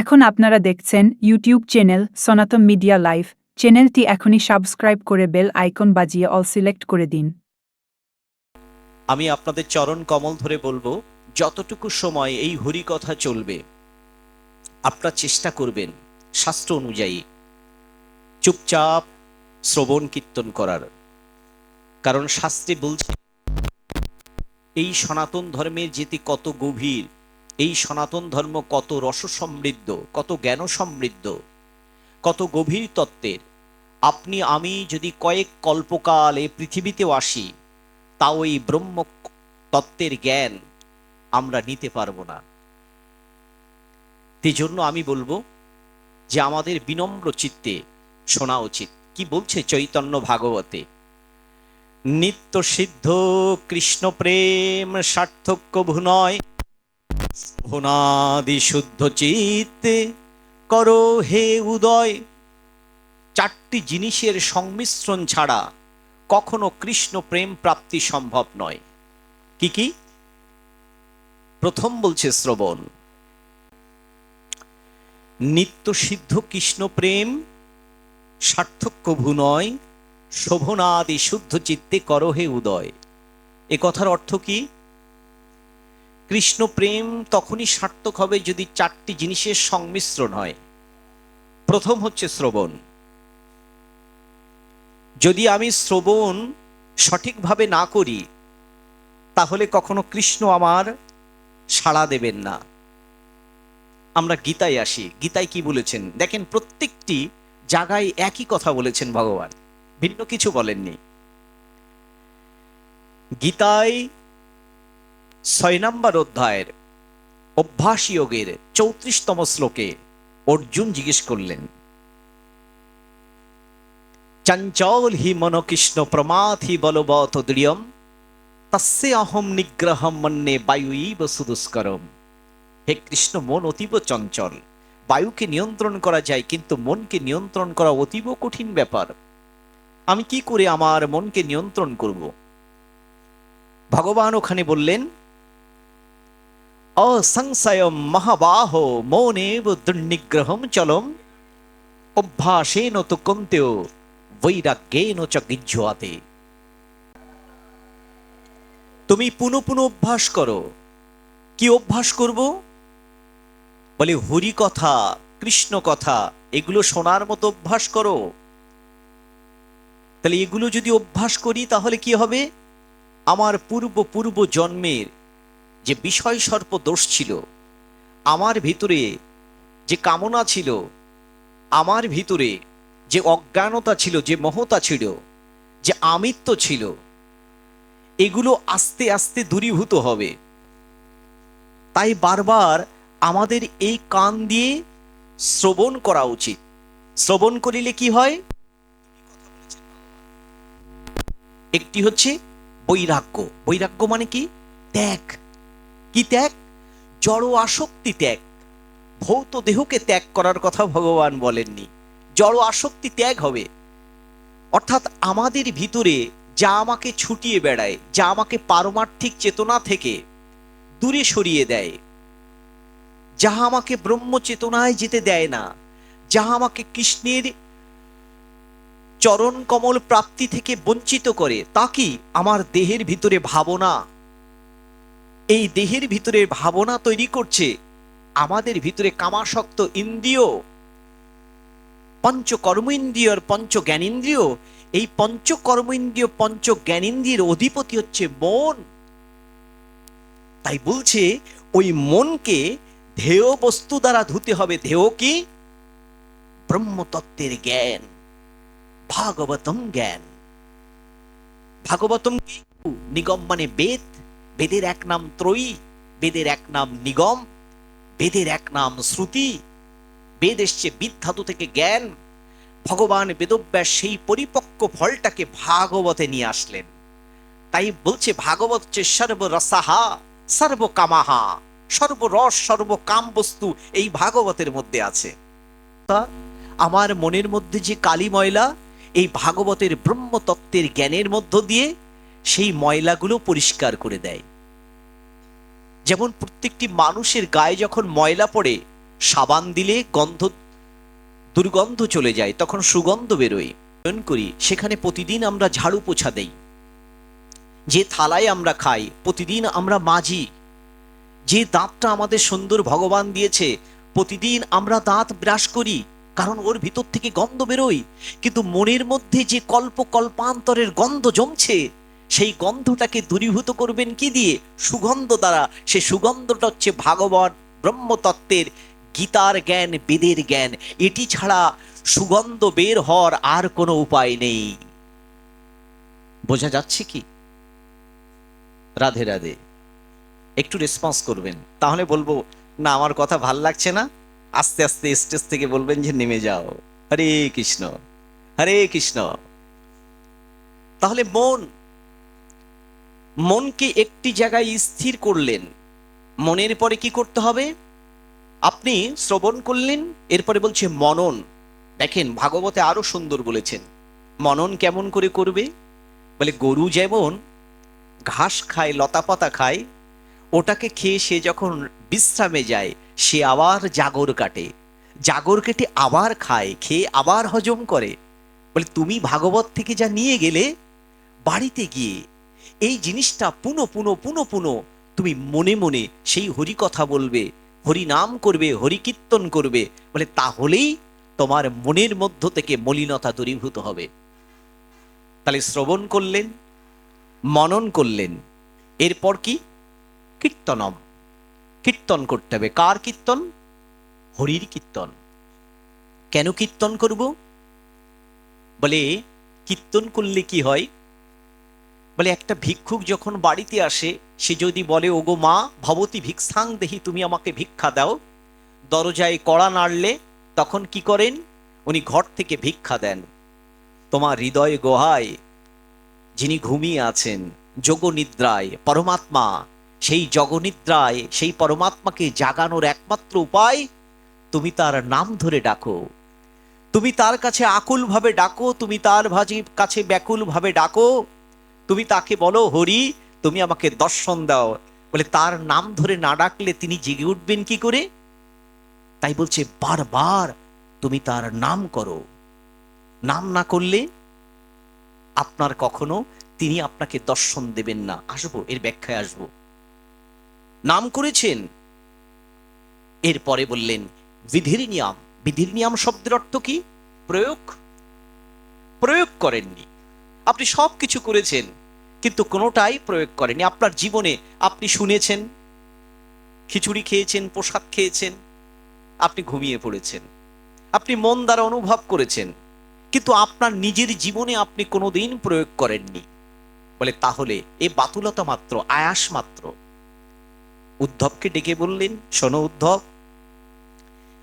এখন আপনারা দেখছেন YouTube channel Sanatan media live চ্যানেলটি এখনই সাবস্ক্রাইব করে বেল আইকন বাজিয়ে অল সিলেক্ট করে দিন। আমি আপনাদের চরণ কমল ধরে বলব, যতটুকু সময় এই হরি কথা চলবে, আপনারা চেষ্টা করবেন শাস্ত্র অনুযায়ী চুপচাপ শ্রবণ কীর্তন করার। কারণ শাস্ত্রে বলছে, এই সনাতন ধর্মের যেতে কত গভীর এই সনাতন ধর্ম কত রস সমৃদ্ধ কত জ্ঞান সমৃদ্ধ কত গভীর তত্ত্বের। আপনি, আমি যদি কয়েক কল্পকাল এ পৃথিবীতেও আসি, তাও এই ব্রহ্ম তত্ত্বের জ্ঞান আমরা নিতে পারব না। জন্য আমি বলব যে আমাদের বিনম্র চিত্তে শোনা উচিত। কি বলছে চৈতন্য ভাগবতে? নিত্য সিদ্ধ কৃষ্ণ প্রেম সার্থক্য ভুনয় ভুনাদি শুদ্ধ চিত্তে করো হে উদয়। চারটি জিনিসের সংমিশ্রণ ছাড়া কখনো কৃষ্ণ প্রেম প্রাপ্তি সম্ভব নয়। কি কি? প্রথম বলছে শ্রবণ। নিত্য সিদ্ধ কৃষ্ণ প্রেম সার্থক্য ভুনয় শোভনাদি শুদ্ধ চিত্তে করহে উদয়। এ কথার অর্থ কি? কৃষ্ণ প্রেম তখনই সার্থক হবে যদি চারটি জিনিসের সংমিশ্রণ হয়। প্রথম হচ্ছে শ্রবণ। যদি আমি শ্রবণ সঠিকভাবে না করি, তাহলে কখনো কৃষ্ণ আমার সাড়া দেবেন না। আমরা গীতায় আসি। গীতায় কি বলেছেন? দেখেন, প্রত্যেকটি জায়গায় একই কথা বলেছেন ভগবান। ভিন্ন কিছু বলেননি। গীতায় ছয় নম্বর অধ্যায়ের অভ্যাস যোগের চৌত্রিশতম শ্লোকে অর্জুন জিজ্ঞেস করলেন, চঞ্চল হি মন কৃষ্ণ মনকৃষ্ণ প্রমাথি বলবত দৃঢ়ম, তস্যে অহম নিগ্রহম মন্যে বায়ুইব সুদুষ্করম। হে কৃষ্ণ, মন অতীব চঞ্চল, বায়ুকে নিয়ন্ত্রণ করা যায়, কিন্তু মনকে নিয়ন্ত্রণ করা অতীব কঠিন ব্যাপার। আমি কি করে আমার মনকে নিয়ন্ত্রণ করব? ভগবান ওখানে বললেন অসংশয়ম মহাবাহ মৌনেব দুর্নিগ্রহম চলম অভ্যাসেন তো কন্তেও বৈরাগ্যেন চ গিজ্জুয়াতে তুমি পুনঃ পুনঃ অভ্যাস করো কি অভ্যাস করব বলে হরি কথা কৃষ্ণ কথা এগুলো শোনার মতো অভ্যাস করো তাহলে এগুলো যদি অভ্যাস করি তাহলে কি হবে আমার পূর্ব পূর্ব জন্মের যে বিষয় সর্প দোষ ছিল, আমার ভিতরে যে কামনা ছিল, আমার ভিতরে যে অজ্ঞানতা ছিল, যে মহতা ছিল, যে আমিত্ব ছিল, এগুলো আস্তে আস্তে দূরীভূত হবে। তাই বারবার আমাদের এই কান দিয়ে শ্রবণ করা উচিত। শ্রবণ করিলে কি হয়? একটি হচ্ছে বৈরাগ্য। বৈরাগ্য মানে কি? ত্যাগ। কি ত্যাগ? জড় আসক্তি ত্যাগ। ভৌত দেহকে ত্যাগ করার কথা ভগবান বলেননি। জড় আসক্তি ত্যাগ হবে। অর্থাৎ আমাদের ভিতরে যা আমাকে ছুটিয়ে বেড়ায়, যা আমাকে পারমার্থিক চেতনা থেকে দূরে সরিয়ে দেয়, যাহা আমাকে ব্রহ্ম চেতনায় যেতে দেয় না, যাহা আমাকে কৃষ্ণের চরণ কমল প্রাপ্তি থেকে বঞ্চিত করে, তা কি আমার দেহের ভিতরে ভাবনা এই দেহের ভিতরে ভাবনা তৈরি করছে। আমাদের ভিতরে কামাসক্ত ইন্দ্রিয় পঞ্চ কর্মেন্দ্রিয়র পঞ্চ জ্ঞানেন্দ্রিয় এই পঞ্চ কর্মেন্দ্রিয় পঞ্চ জ্ঞানেন্দ্রিয়ের অধিপতি হচ্ছে মন। তাই বলছে, ওই মনকে ধেয় বস্তু দ্বারা ধুতে হবে। ধেয় কি? ব্রহ্মতত্ত্বের জ্ঞান, ভাগবতম জ্ঞান। ভাগবতম কি? নিগম মানে বেদ। বেদের এক নাম ত্রয়ী, বেদের এক নাম নিগম, বেদের এক নাম শ্রুতি। বেদ এসছে বিধাতু থেকে জ্ঞান। ভগবান বেদব্যাস সেই পরিপক্ক ফলটাকে ভাগবতে নিয়ে আসলেন। তাই বলছে ভাগবত হচ্ছে সর্বরসাহা, সর্বকামাহা, সর্বরস সর্বকাম বস্তু এই ভাগবতের মধ্যে আছে। তা আমার মনের মধ্যে যে কালী ময়লা এই ভাগবতের ব্রহ্মতত্ত্বের জ্ঞানের মধ্য দিয়ে সেই ময়লাগুলো পরিষ্কার করে দেয়। যেমন প্রত্যেকটি মানুষের গায়ে যখন ময়লা পড়ে, সাবান দিলে গন্ধ, দুর্গন্ধ চলে যায়, তখন সুগন্ধ বেরোয়। করি, সেখানে প্রতিদিন আমরা ঝাড়ু পোছা দেই। যে থালায় আমরা খাই, প্রতিদিন আমরা মাজি। যে দাঁতটা আমাদের সুন্দর ভগবান দিয়েছে, প্রতিদিন আমরা দাঁত ব্রাশ করি, কারণ ওর ভিতর থেকে গন্ধ বেরোয়। কিন্তু মনের মধ্যে যে কল্প কল্পান্তরের গন্ধ জমছে সেই গন্ধটাকে দূরীভূত করবেন কি দিয়ে? সুগন্ধ দ্বারা। সে সুগন্ধটা হচ্ছে ভাগবত ব্রহ্মতত্ত্বের গীতার জ্ঞান, বেদের জ্ঞান। এটি ছাড়া সুগন্ধ বের হওয়ার আর কোনো উপায় নেই। বোঝা যাচ্ছে কি? রাধে রাধে। একটু রেসপন্স করবেন। তাহলে বলব, না, আমার কথা ভালো লাগছে না। আস্তে আস্তে স্টেজ থেকে বলবেন যে, নেমে যাও। হরে কৃষ্ণ হরে কৃষ্ণ। তাহলে মন মনকে একটি জায়গায় স্থির করলেন। মনের পরে কি করতে হবে? আপনি শ্রবণ করলেন, এরপরে বলছে মনন। দেখেন, ভাগবতে আরও সুন্দর বলেছেন, মনন কেমন করে করবে? বলে, গরু যেমন ঘাস খায়, লতাপাতা খায়, ওটাকে খেয়ে সে যখন বিশ্রামে যায়, সে আবার জাগর কাটে। জাগর কেটে আবার খায়, খেয়ে আবার হজম করে। বলে, তুমি ভাগবত থেকে যা নিয়ে গেলে, বাড়িতে গিয়ে এই জিনিসটা পুনো পুনো পুনো পুনো। তুমি মনে মনে সেই হরি কথা বলবে হরি নাম করবে হরি কীর্তন করবে, বলে তাহলেই তোমার মনের মধ্য থেকে মলিনতা দূরীভূত হবে। তাহলে শ্রবণ করলেন, মনন করলেন, এরপর কি? কীর্তনম। কীর্তন করতে হবে। কার কীর্তন? হরির কীর্তন। কেন কীর্তন করব? বলে কীর্তন করলে কি হয়? বলে একটা ভিক্ষুক যখন বাড়িতে আসে, সে যদি বলে, ওগো মা, ভবতী ভিক্ষাং দেহি, তুমি আমাকে ভিক্ষা দাও। দরজায় কড়া নাড়লে, তখন কি করেন? উনি ঘর থেকে ভিক্ষা দেন। তোমার হৃদয় গোহায়, যিনি ঘুমিয়ে আছেন, যোগনিদ্রায়, পরমাত্মা, সেই জগনিদ্রায়, সেই পরমাত্মাকে জাগানোর একমাত্র উপায়, তুমি তার নাম ধরে ডাকো। তুমি তার কাছে আকুল ভাবে ডাকো, তুমি তার ভাজি কাছে ব্যাকুল ভাবে ডাকো তুমি তাকে বলো, হরি, তুমি আমাকে দর্শন দাও। বলে তার নাম ধরে না ডাকলে তিনি জেগে উঠবেন কি করে? তাই বলছে, বারবার তুমি তার নাম করো। নাম না করলে আপনার কখনো তিনি আপনাকে দর্শন দেবেন না। আসব, এর ব্যাখ্যায় আসব। নাম করেছেন। এরপরে বললেন, বিধির নিয়ম। বিধির নিয়াম শব্দের অর্থ কি? প্রয়োগ? প্রয়োগ করেননি। আপনি সব কিছু করেছেন, কিন্তু কোনোটাই প্রয়োগ করেনি। আপনার জীবনে আপনি শুনেছেন, খিচুড়ি খেয়েছেন পোশাক খেয়েছেন, আপনি ঘুমিয়ে পড়েছেন। আপনি মন দ্বারা অনুভব করেছেন, কিন্তু আপনার নিজের জীবনে আপনি কোনোদিন প্রয়োগ করেননি। বলে তাহলে এ বাতুলতা মাত্র, আয়াস মাত্র। উদ্ধবকে ডেকে বললেন, শোনো উদ্ধব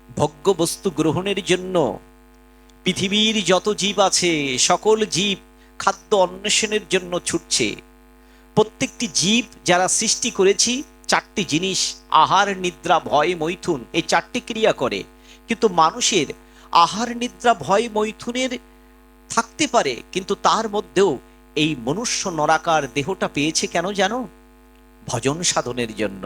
ভোগ্য বস্তু গ্রহণের জন্য পৃথিবীর যত জীব আছে, সকল জীব খাদ্য অন্বেষণের জন্য ছুটছে। প্রত্যেকটি জীব যারা সৃষ্টি করেছি, চারটি জিনিস, আহার, নিদ্রা, ভয়, মৈথুন, এই চারটি ক্রিয়া করে। কিন্তু মানুষের আহার, নিদ্রা, ভয়, মৈথুনের থাকতে পারে, কিন্তু তার মধ্যেও এই মনুষ্য নরাকার দেহটা পেয়েছে কেন জানো? ভজন সাধনের জন্য।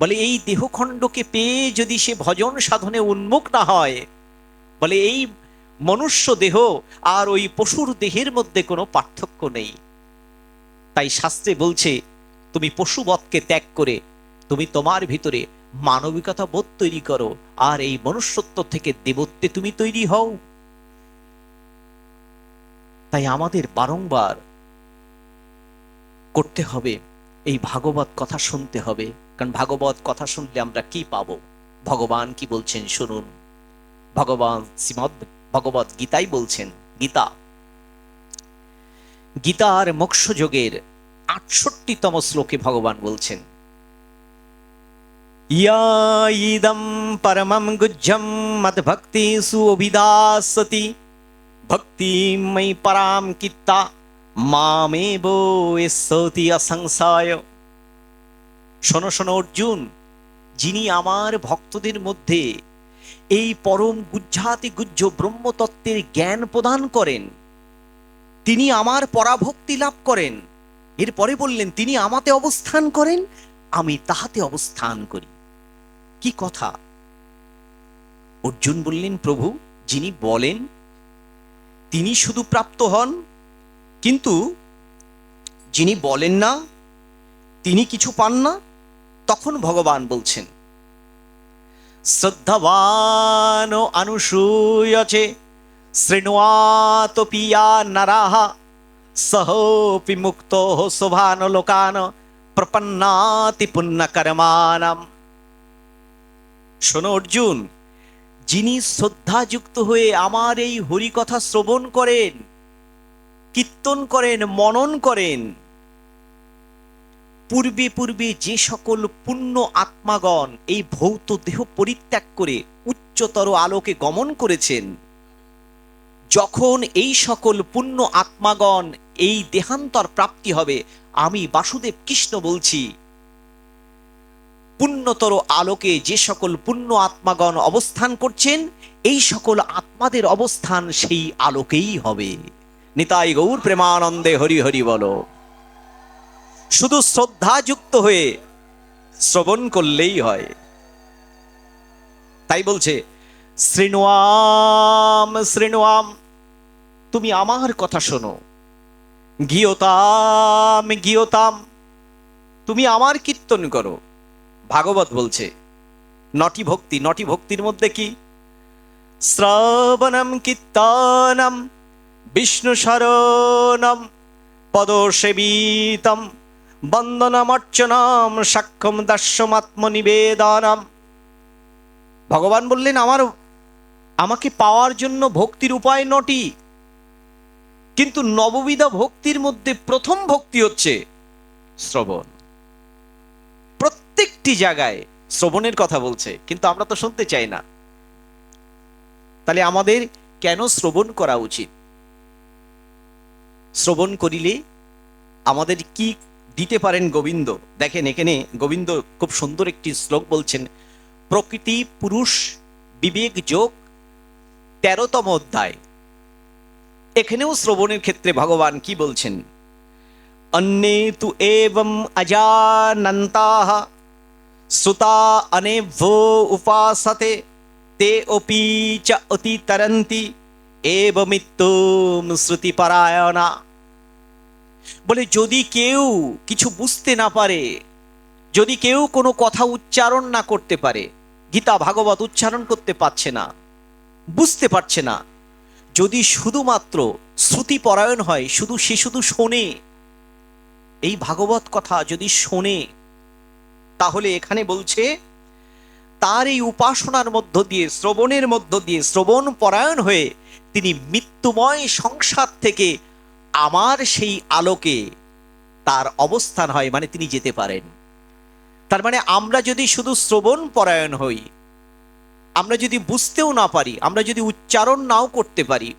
বলে, এই দেহখণ্ডকে পেয়ে যদি সে ভজন সাধনে উন্মুখ না হয়, বলে, এই মনুষ্য দেহ আর ওই পশুর দেহের মধ্যে কোনো পার্থক্য নেই। তাই শাস্ত্রে বলছে, তুমি পশুবধকে ত্যাগ করে তুমি তোমার ভিতরে মানবিকতা বোধ তৈরি করো আর এই মনুষ্যত্ব থেকে দেবত্বে তুমি তৈরি হও। তাই আমাদের বারংবার করতে হবে, এই ভাগবত কথা শুনতে হবে। কারণ ভাগবত কথা শুনলে আমরা কি পাবো? ভগবান কি বলছেন? শুনুন। ভগবান শ্রীমদ ভগবত গীতাই বলছেন, গীতা। গীতার মোক্ষ যোগের আটষট্টিতম শ্লোকে ভগবান বলছেন ভক্তি পরাম কিত্তা শোনো শোনো অর্জুন, যিনি আমার ভক্তদের মধ্যে এই পরম গুজ্জাতি গুজ্জ ব্রহ্মতত্ত্বের জ্ঞান প্রদান করেন। তিনি আমার পরাভক্তি লাভ করেন। এরপরে বললেন, তিনি আমাতে অবস্থান করেন, আমি তাহাতে অবস্থান করি। কি কথা? অর্জুন বললেন, প্রভু, যিনি বলেন, তিনি শুধু প্রাপ্ত হন, কিন্তু যিনি বলেন না, তিনি কিছু পান না, তখন ভগবান বলছেন শ্রদ্ধাবান অনুসূয়চে শৃণুয়াত পিয়া নরাহা, সহপি মুক্ত শোভান লোকান প্রপন্নাতি পুণ্যকর্মানাম শোনো অর্জুন, যিনি শ্রদ্ধাযুক্ত হয়ে আমার এই হরিকথা শ্রবণ করেন, কীর্তন করেন, মনন করেন পূর্বে পূর্বে যে সকল পুণ্য আত্মাগণ এই ভৌত দেহ পরিত্যাগ করে উচ্চতর আলোকে গমন করেছেন, যখন এই সকল পুণ্য আত্মাগণ এই দেহান্তর প্রাপ্তি হবে, আমি বাসুদেব কৃষ্ণ বলছি, পুণ্যতর আলোকে যে সকল পুণ্য আত্মাগণ অবস্থান করছেন, এই সকল আত্মাদের অবস্থান সেই আলোকেই হবে। নিতাই গৌর প্রেমানন্দে হরি হরি বলো। শুধু শ্রদ্ধাযুক্ত হয়ে শ্রবণ করলেই হয়। তাই বলছে শৃণুয়াম শৃণুয়াম তুমি আমার কথা শোনো। গিয়তাম গিয়তাম, তুমি আমার কীর্তন করো। ভাগবত বলছে, নটি ভক্তি, নটি ভক্তির মধ্যে কি? শ্রবণম, কীর্তনম বিষ্ণু শরণম পদসেবিতম বন্দনমর্চনম সাক্ষম দাস্যমাত্মনিবেদনম ভগবান বললেন, আমার আমাকে পাওয়ার জন্য ভক্তির উপায় নটি। কিন্তু নববিধা ভক্তির মধ্যে প্রথম ভক্তি হচ্ছে শ্রবণ। প্রত্যেকটি জায়গায় শ্রবণের কথা বলছে, কিন্তু আমরা তো শুনতে চাই না। তাহলে আমাদের কেন শ্রবণ করা উচিত? শ্রবণ করিলে আমাদের কি দিতে পারেন গোবিন্দ। দেখেন, এখানে গোবিন্দ খুব সুন্দর একটি শ্লোক বলছেন, প্রকৃতি পুরুষ বিবেক যোগ তেরোতম অধ্যায়। এখানেও শ্রবণের ক্ষেত্রে ভগবান কি বলছেন, অন্যে তু এবম অজানন্তাহ শ্রুতা অনেভ্যো উপাসতে, তে অপি চ অতি তরন্তি এবমিত্তুম শ্রুতিপরায়ণা। বলে, যদি কেউ কিছু বুঝতে না পারে, যদি কেউ কোনো কথা উচ্চারণ না করতে পারে, গীতা ভাগবত উচ্চারণ করতে পারছে না, বুঝতে পারছে না, যদি শুধুমাত্র শ্রুতি পরায়ণ হয়, শুধু সে শুধু শোনে, এই ভাগবত কথা যদি শোনে, তাহলে এখানে বলছে, তার এই উপাসনার মধ্য দিয়ে, শ্রবণের মধ্য দিয়ে, শ্রবণ পরায়ণ হয়ে তিনি মৃত্যুময় সংসার থেকে আমার সেই আলোকে তার অবস্থান হয় মানে তিনি যেতে পারেন। তার মানে আমরা যদি শুধু শ্রবণ পরায়ণ হই, আমরা যদি বুঝতেও না পারি, আমরা যদি উচ্চারণ নাও করতে পারি,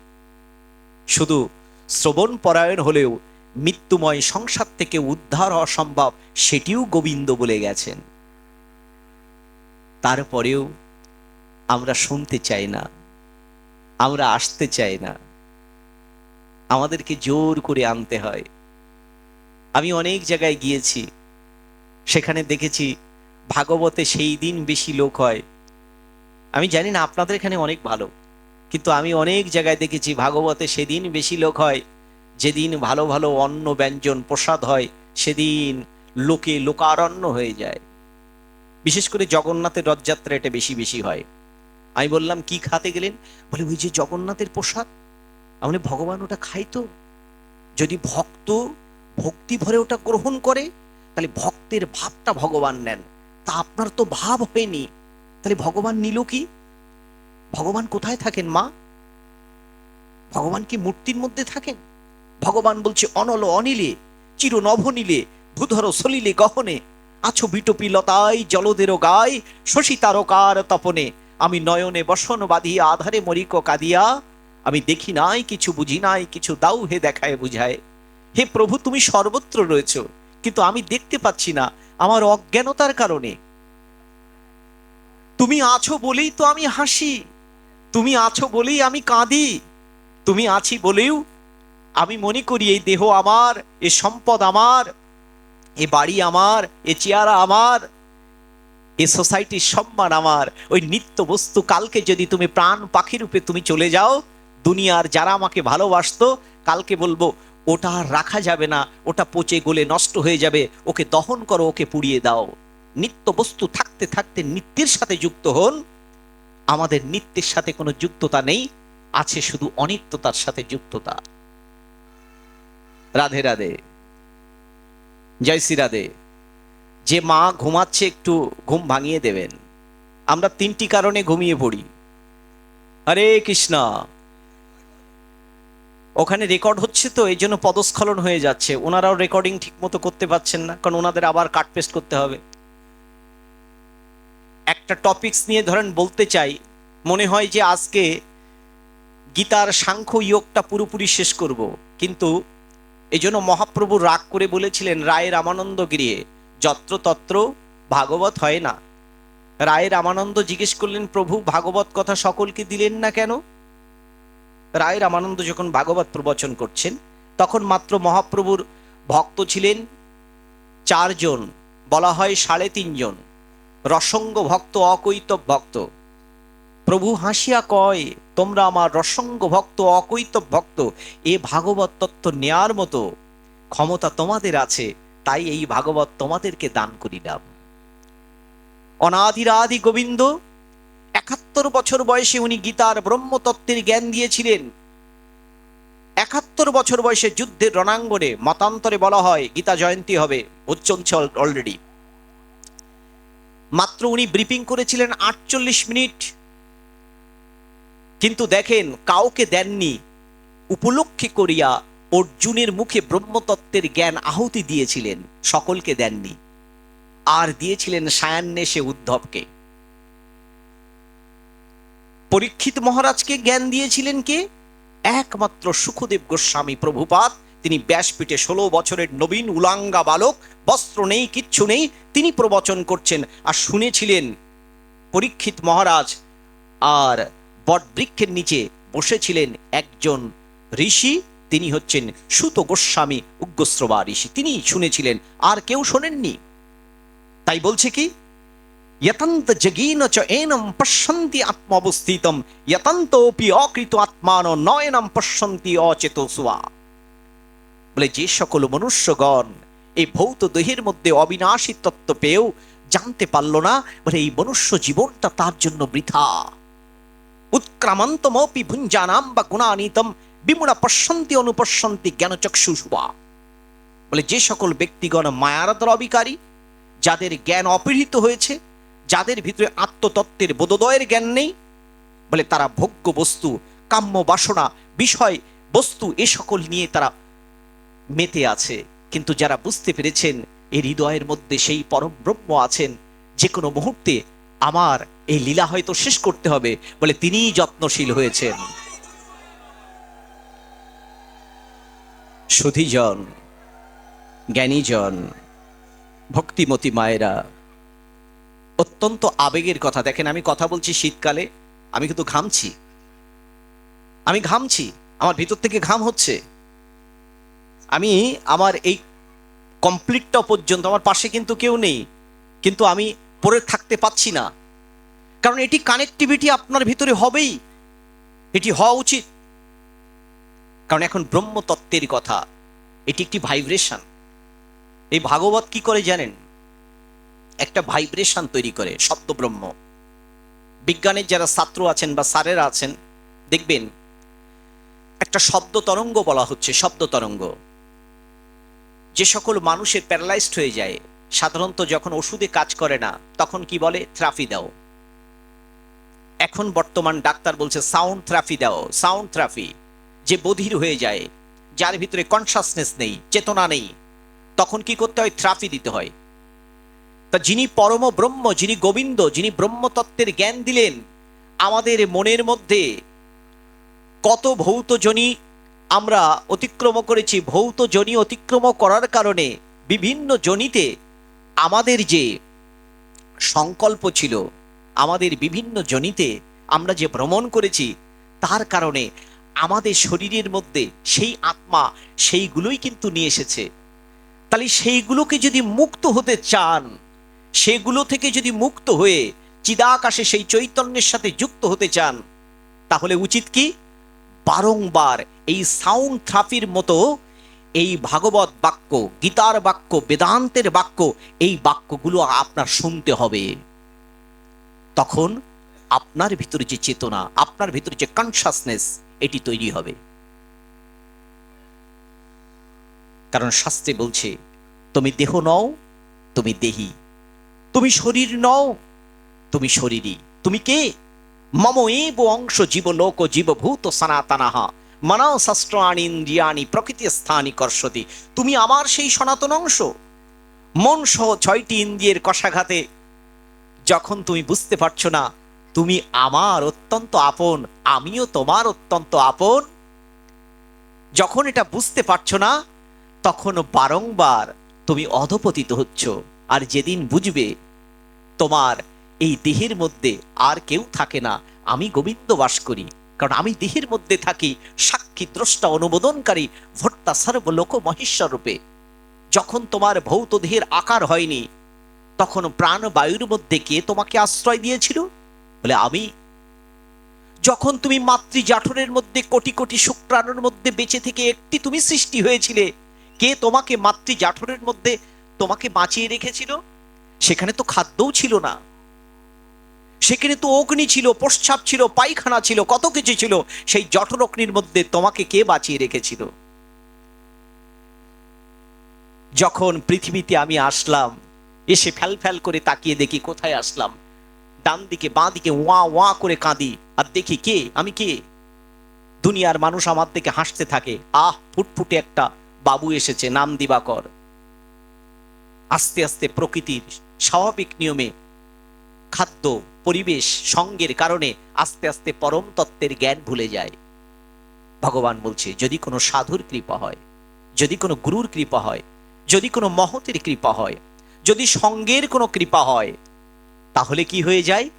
শুধু শ্রবণ পরায়ণ হলেও মৃত্যুময় সংসার থেকে উদ্ধার হওয়া সম্ভব, সেটিও গোবিন্দ বলে গেছেন। তারপরেও আমরা শুনতে চাই না, আমরা আসতে চাই না। আমাদেরকে জোর করে আনতে হয়। আমি অনেক জায়গায় গিয়েছি, সেখানে দেখেছি ভাগবতে সেই দিন বেশি লোক হয়। আমি জানি না আপনাদের এখানে অনেক ভালো, কিন্তু আমি অনেক জায়গায় দেখেছি ভাগবতে সেদিন বেশি লোক হয়, যেদিন ভালো ভালো অন্ন ব্যঞ্জন প্রসাদ হয়, সেদিন লোকে লোকারণ্য হয়ে যায়। বিশেষ করে জগন্নাথের রথযাত্রা এটা বেশি বেশি হয়। আমি বললাম, কি খাতে গেলেন? বলে, ওই যে জগন্নাথের প্রসাদ। আমি ভগবান ওটা খাই তো। যদি ভক্ত ভক্তি ভরে ওটা গ্রহণ করে, তাহলে ভক্তের ভাবটা ভগবান নেন। তা আপনার তো ভাব হয়নি। তাহলে ভগবান নিল কি? ভগবান কোথায় থাকেন মা? ভগবান কি মূর্তির মধ্যে থাকেন? ভগবান বলছে, অনল অনিলে চির নভনীলে ভূধর সলিলে গহনে, আছো বিটপি লতাই জলদেরও গায়, শশী তারকার তপনে, আমি নয়নে বসন বাঁধিয়া, আধারে মরিক কাঁদিয়া আমি দেখি নাই, কিছু বুঝি নাই, কিছু দাও হে দেখায় বুঝায়। হে প্রভু, তুমি সর্বত্র রয়েছ, কিন্তু আমি দেখতে পাচ্ছি না, আমার অজ্ঞানতার কারণে। তুমি আছো বলেই তো আমি হাসি, তুমি আছো বলেই আমি কাঁদি, তুমি আছি বলেও আমি মনে করি এই দেহ আমার, এ সম্পদ আমার, এ বাড়ি আমার, এ চেয়ারা আমার, এ সোসাইটির সম্মান আমার, ওই নিত্য বস্তু কালকে যদি তুমি প্রাণ পাখি রূপে তুমি চলে যাও দুনিয়ার যারা আমাকে ভালোবাসতো, কালকে বলব, ওটা রাখা যাবে না, ওটা পচে গলে নষ্ট হয়ে যাবে, ওকে দহন করো, ওকে পুড়িয়ে দাও। নিত্য বস্তু থাকতে থাকতে নিত্যের সাথে যুক্ত হন। আমাদের নিত্যের সাথে কোনো যুক্ততা নেই, আছে শুধু অনিত্যতার সাথে যুক্ততা। রাধে রাধে। জয় শ্রী রাধে। যে মা ঘুমাচ্ছে একটু ঘুম ভাঙিয়ে দেবেন। আমরা তিনটি কারণে ঘুমিয়ে পড়ি। হরে কৃষ্ণ। ওখানে রেকর্ড হচ্ছে তো, এই জন্য পদস্খলন হয়ে যাচ্ছে। ওনারাও রেকর্ডিং ঠিক মতো করতে পারছেন না, কারণ ওনাদের আবার কাট পেস্ট করতে হবে। একটা টপিকস নিয়ে ধরেন বলতে চাই, মনে হয় যে আজকে গীতার সাংখ্য ইয়োগটা পুরোপুরি শেষ করব। কিন্তু এই জন্য মহাপ্রভু রাগ করে বলেছিলেন, রায় রামানন্দ গৃহে যত্র তত্র ভাগবত হয় না। রায় রামানন্দ জিজ্ঞেস করলেন, প্রভু, ভাগবত কথা সকলকে দিলেন না কেন? রায় রামানন্দ যখন ভাগবত প্রবচন করছেন, তখন মাত্র মহাপ্রভুর ভক্ত ছিলেন চারজন, বলা হয় সাড়ে তিনজন। রসঙ্গ ভক্ত, অকৈতব ভক্ত। প্রভু হাসিয়া কয়, তোমরা আমার রসঙ্গ ভক্ত, অকৈতব ভক্ত, এ ভাগবত তত্ত্ব নেয়ার মতো ক্ষমতা তোমাদের আছে, তাই এই ভাগবত তোমাদেরকে দান করিলাম। অনাদিরাদি গোবিন্দ একাত্তর বছর বয়সে উনি গীতার ব্রহ্মতত্ত্বের জ্ঞান দিয়েছিলেন। একাত্তর বছর বয়সে যুদ্ধের রণাঙ্গনে মতান্তরে বলা হয় গীতা জয়ন্তী হবে চলছে অলরেডি মাত্র উনি ব্রিফিং করেছিলেন আটচল্লিশ মিনিট। কিন্তু দেখেন, কাউকে দেননি। উপলক্ষে করিয়া অর্জুনের মুখে ব্রহ্মতত্ত্বের জ্ঞান আহুতি দিয়েছিলেন, সকলকে দেননি। আর দিয়েছিলেন সায়ান্নেশে উদ্ধবকে। পরীক্ষিত মহারাজকে জ্ঞান দিয়েছিলেন কে? একমাত্র সুখদেব গোস্বামী প্রভুপাত তিনি ব্যাসপীঠে ষোলো বছরের নবীন উলাঙ্গা বালক, বস্ত্র নেই, কিচ্ছু নেই। তিনি প্রবচন করছেন আর শুনেছিলেন, পরীক্ষিত মহারাজ, আর বটবৃক্ষের নিচে বসেছিলেন একজন ঋষি। তিনি হচ্ছেন সুত গোস্বামী উগ্রশ্রবা ঋষি। তিনি শুনেছিলেন, আর কেউ শোনেননি। তাই বলছে কি यतन्त जगीन च एनं पश्यन्ति आत्मावस्थितं यतन्तोऽपि অকৃত আত্মান নয়নম পশ্যন্তি অচেতসুয়া বলে যে সকল মনুষ্যগণ এই ভৌত দেহের মধ্যে অবিনাশী তত্ত্ব পেয়েও জানতে পারল না বলে এই মনুষ্য জীবনটা তার জন্য বৃথা উৎক্রামন্তমপি ভুঞ্জানাম বা গুণানিতম বিমুনা পশ্যন্তি অনুপশ্যন্তি জ্ঞানচক্ষুষুয়া বলে যে সকল ব্যক্তিগণ মায়ারদর অবিকারী যাদের জ্ঞান অপহৃত হয়েছে যাদের ভিতরে আত্মতত্ত্বের বোধোদয়ের জ্ঞান নেই, বলে তারা ভোগ্য বস্তু, কাম্য বাসনা, বিষয়, বস্তু এ সকল নিয়ে তারা মেতে আছে। কিন্তু যারা বুঝতে পেরেছেন এই হৃদয়ের মধ্যে সেই পরম ব্রহ্ম আছেন, যে কোনো মুহূর্তে আমার এই লীলা হয়তো শেষ করতে হবে, বলে তিনিই যত্নশীল হয়েছেন। সুধীজন, জ্ঞানীজন, ভক্তিমতী মায়েরা অত্যন্ত আবেগের কথা। দেখেন, আমি কথা বলছি শীতকালে, আমি কিন্তু ঘামছি। আমি ঘামছি, আমার ভিতর থেকে ঘাম হচ্ছে। আমি আমার এই কমপ্লিটটা পর্যন্ত আমার পাশে কিন্তু কেউ নেই, কিন্তু আমি পরে থাকতে পাচ্ছি না। কারণ এটি কানেক্টিভিটি আপনার ভিতরে হবেই, এটি হওয়া উচিত। কারণ এখন ব্রহ্মতত্ত্বের কথা, এটি একটি ভাইব্রেশন এই ভাগবত কি করে জানেন? একটা ভাইব্রেশন তৈরি করে শব্দ ব্রহ্ম বিজ্ঞানের যারা ছাত্র আছেন বা স্যারেরা আছেন, দেখবেন একটা শব্দ তরঙ্গ বলা হচ্ছে, শব্দ তরঙ্গ। যে সকল মানুষের প্যারালাইজড হয়ে যায়, সাধারণত যখন ওষুধে কাজ করে না, তখন কি বলে? থ্রাফি দাও। এখন বর্তমান ডাক্তার বলছে সাউন্ড থ্রাফি দাও সাউন্ড থ্রাফি যে বধির হয়ে যায়, যার ভিতরে কনসাসনেস নেই, চেতনা নেই, তখন কি করতে হয়? থ্রাফি দিতে হয়। তা যিনি পরম ব্রহ্ম, যিনি গোবিন্দ, যিনি ব্রহ্মতত্ত্বের জ্ঞান দিলেন, আমাদের মনের মধ্যে কত ভৌত জনি আমরা অতিক্রম করেছি ভৌত জনি অতিক্রম করার কারণে বিভিন্ন জনিতে আমাদের যে সংকল্প ছিল, আমাদের বিভিন্ন জনিতে আমরা যে ভ্রমণ করেছি, তার কারণে আমাদের শরীরের মধ্যে সেই আত্মা সেইগুলোই কিন্তু নিয়ে এসেছে। তাহলে সেইগুলোকে যদি মুক্ত হতে চান সেগুলো থেকে যদি মুক্ত হয়ে চিদাকাশে সেই চৈতন্যের সাথে যুক্ত হতে চান, তাহলে উচিত কি? বারংবার এই সাউন্ড থ্রাফির মতো এই ভাগবত বাক্য, গীতার বাক্য, বেদান্তের বাক্য, এই বাক্যগুলো আপনার শুনতে হবে। তখন আপনার ভিতরে যে চেতনা, আপনার ভিতরে যে কনসাসনেস এটি তৈরি হবে। কারণ শাস্ত্রে বলছে, তুমি দেহ নও, তুমি দেহি। তুমি শরীর নও, তুমি শরীরই তুমি কে? মম এব অংশ জীব জীবলোক জীবভূত সনাতনাহা মনশস্ত্রাণি ইন্দ্রিয়াণি প্রকৃতি স্থানি কর্ষতি। তুমি আমার সেই সনাতন অংশ। মন সহ ছয়টি ইন্দ্রিয়ের কষাঘাতে। যখন তুমি বুঝতে পারছ না, তুমি আমার অত্যন্ত আপন, আমিও তোমার অত্যন্ত আপন। যখন এটা বুঝতে পারছ না, তখন বারংবার তুমি অধপতিত হচ্ছ, আর যেদিন বুঝবে তোমার এই দেহের মধ্যে আর কেউ থাকে না। আমি গোবিন্দ বাস করি। কারণ আমি দেহের মধ্যে থাকি, সাক্ষী, দ্রষ্টা, অনুমোদনকারী ভট্টা সর্বলোক মহেশ্বর রূপে। যখন তোমার ভৌত দেহের আকার হয়নি, তখন প্রাণ বায়ুর মধ্যে কে তোমাকে আশ্রয় দিয়েছিল? বলে আমি। যখন তুমি মাতৃ জাঠরের মধ্যে কোটি কোটি শুক্রাণুর মধ্যে বেঁচে থেকে একটি তুমি সৃষ্টি হয়েছিলে, কে তোমাকে মাতৃ জাঠরের মধ্যে তোমাকে বাঁচিয়ে রেখেছিল? সেখানে তো খাদ্যও ছিল না। সেখানে তো অগ্নি ছিল প্রস্রাব ছিল, পায়খানা ছিল, কত কিছু ছিল। সেই জঠর অগ্নির মধ্যে তোমাকে কে বাঁচিয়ে রেখেছিল? যখন পৃথিবীতে আমি আসলাম, এসে ফ্যাল ফ্যাল করে তাকিয়ে দেখি কোথায় আসলাম। ডান দিকে, বাঁ দিকে, ওয়া ওয়া করে কাঁদি। আর দেখি কে? আমি কে? দুনিয়ার মানুষ আমার দিকে হাসতে থাকে। আহ, ফুটফুটে একটা বাবু এসেছে, নাম দিবাকর। আস্তে আস্তে প্রকৃতির স্বাভাবিক নিয়মে খাদ্য, পরিবেশ, সঙ্গের কারণে আস্তে আস্তে পরম তত্ত্বের জ্ঞান ভুলে যায়। ভগবান বলছে, যদি কোনো সাধুর কৃপা হয়, যদি কোনো গুরুর কৃপা হয়, যদি কোনো মহতের কৃপা হয়, যদি সঙ্গের কোনো কৃপা হয়, তাহলে কি হয়ে যায়?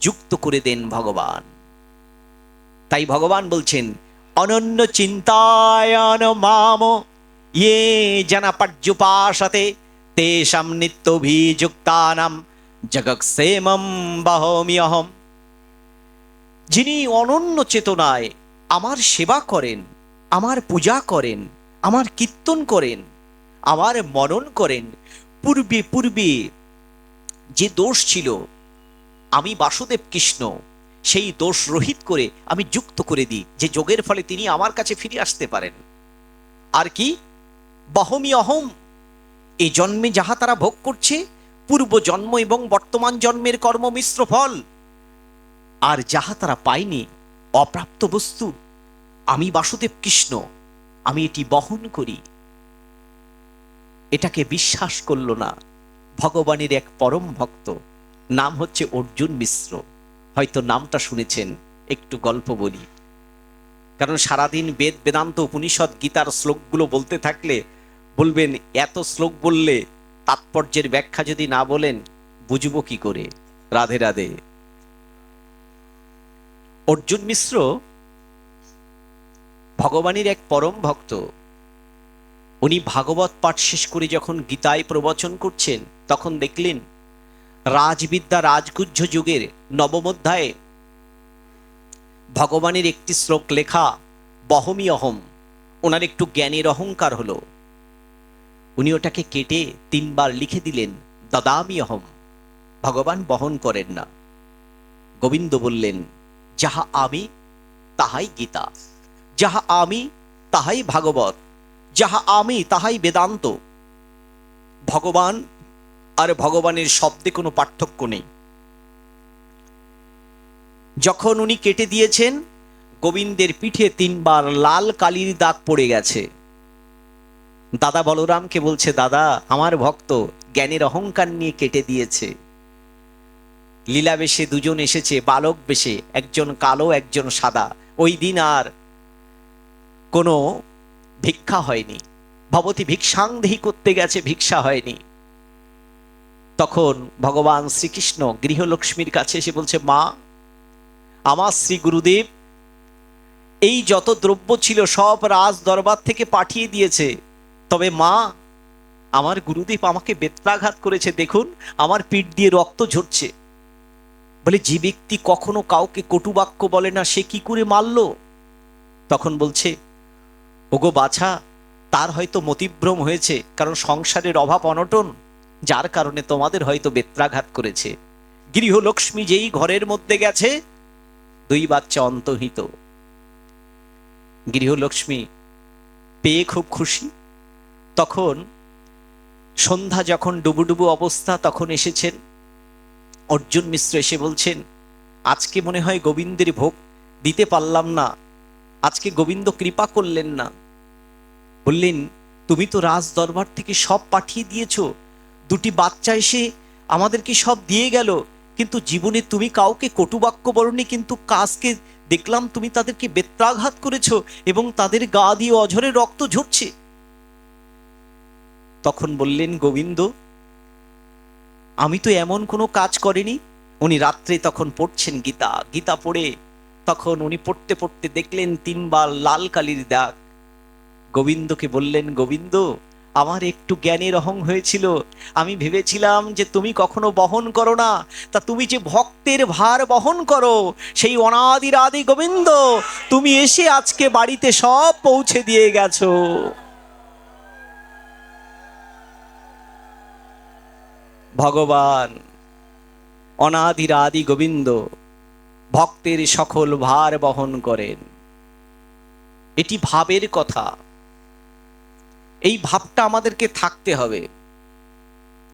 যুক্ত করে দেন ভগবান। তাই ভগবান বলছেন, অনন্য চিন্তায়ন মাম ইয়ে জানা পার্যুপাশতে তেষাম নিত্যভিযুক্তানাম জগৎসেমম বাহমিয়হম যিনি অনন্য চেতনায় আমার সেবা করেন, আমার পূজা করেন, আমার কীর্তন করেন, আমার মনন করেন, পূর্বে পূর্বে যে দোষ ছিল, আমি বাসুদেব কৃষ্ণ, সেই দোষ রহিত করে আমি যুক্ত করে দিই, যে যোগের ফলে তিনি আমার কাছে ফিরে আসতে পারেন। আর কি? বহমি অহম। এই জন্মে যাহা তারা ভোগ করছে, পূর্ব জন্ম এবং বর্তমান জন্মের কর্ম মিশ্র ফল। আর যাহা তারা পায়নি, অপ্রাপ্ত বস্তু। আমি বাসুদেব কৃষ্ণ, আমি এটি বহন করি। এটাকে বিশ্বাস করল না, ভগবানের এক পরম ভক্ত। নাম হচ্ছে অর্জুন মিশ্র। হয়তো নামটা শুনেছেন, একটু গল্প বলি। কারণ সারাদিন বেদ বেদান্ত উপনিষদ গীতার শ্লোকগুলো বলতে থাকলে বলবেন, এত শ্লোক বললে তাৎপর্যের ব্যাখ্যা যদি না বলেন, বুঝব কি করে? রাধে রাধে। অর্জুন মিশ্র ভগবানের এক পরম ভক্ত, উনি ভাগবত পাঠ শেষ করে যখন গীতায় প্রবচন করছেন, তখন দেখলেন, রাজবিদ্যা রাজগুহ্য যুগের নবম অধ্যায়ে ভগবানের একটি শ্লোক লেখা, বহমি অহম। ওনার একটু জ্ঞানের অহংকার হলো। উনি ওটাকে কেটে তিনবার লিখে দিলেন, দদামি অহম ভগবান বহন করেন না। গোবিন্দ বললেন, যাহা আমি, তাহাই গীতা। যাহা আমি, তাহাই ভাগবত। যাহা আমি, তাহাই বেদান্ত। ভগবান আর ভগবানের শব্দে কোনো পার্থক্য নেই। যখন উনি কেটে দিয়েছেন, গোবিন্দের পিঠে তিনবার লাল কালির দাগ পড়ে গেছে। দাদা বলরামকে বলছে, দাদা, আমার ভক্ত জ্ঞানের অহংকার নিয়ে কেটে দিয়েছে। লীলা বেশে দুজন এসেছে, বালক বেশে, একজন কালো, একজন সাদা। ওই দিন আর কোনো ভিক্ষা হয়নি। ভবতী ভিক্ষাংদেহী করতে গেছে, ভিক্ষা হয়নি। তখন ভগবান শ্রীকৃষ্ণ গৃহলক্ষ্মীর কাছে এসে বলছে, মা, আমার শ্রী গুরুদেব এই যত দ্রব্য ছিল সব রাজ দরবার থেকে পাঠিয়ে দিয়েছে। তবে মা, আমার গুরুদেব আমাকে বেত্রাঘাত করেছে, দেখুন, আমার পিঠ দিয়ে রক্ত ঝরছে। বলে, যে ব্যক্তি কখনো কাউকে কটুবাক্য বলে না, সে কি করে মারল? তখন বলছে, ওগো বাছা, তার হয়তো মতিভ্রম হয়েছে, কারণ সংসারের অভাব অনটন, যার কারণে তোমাদের হয়তো বেত্রাঘাত করেছে। গৃহলক্ষ্মী যেই ঘরের মধ্যে গেছে, দুই বাচ্চা অন্তহিত। গৃহলক্ষ্মী পেয়ে খুব খুশি। তখন সন্ধ্যা যখন ডুবুডুবু অবস্থা, তখন এসেছেন। অর্জুন মিশ্র এসে বলছেন, আজকে মনে হয় গোবিন্দের ভোগ দিতে পারলাম না। আজকে গোবিন্দ কৃপা করলেন না। বললেন, তুমি তো রাজ দরবার থেকে সব পাঠিয়ে দিয়েছ। দুটি বাচ্চা এসে আমাদেরকে সব দিয়ে গেল। কিন্তু জীবনে তুমি কাউকে কটুবাক্য বলনি, কিন্তু কাজকে দেখলাম তুমি তাদেরকে বেত্রাঘাত করেছ এবং তাদের গা দিয়ে অঝরে রক্ত ঝরছে। তখন বললেন, গোবিন্দ, আমি তো এমন কোনো কাজ করিনি। উনি রাত্রে তখন পড়ছেন গীতা। গীতা পড়ে তখন উনি পড়তে পড়তে দেখলেন তিনবার লাল কালির দাগ। গোবিন্দকে বললেন, গোবিন্দ, আমার একটু জ্ঞানের অহং হয়েছিল। আমি ভেবেছিলাম যে তুমি কখনো বহন করো না। তা তুমি যে ভক্তের ভার বহন করো, সেই অনাদির আদি গোবিন্দ, তুমি এসে আজকে বাড়িতে সব পৌঁছে দিয়ে গেছো। ভগবান অনাদির আদি গোবিন্দ, ভক্তের সকল ভার বহন করেন। এটি ভাবের কথা। এই ভাবটা আমাদেরকে থাকতে হবে।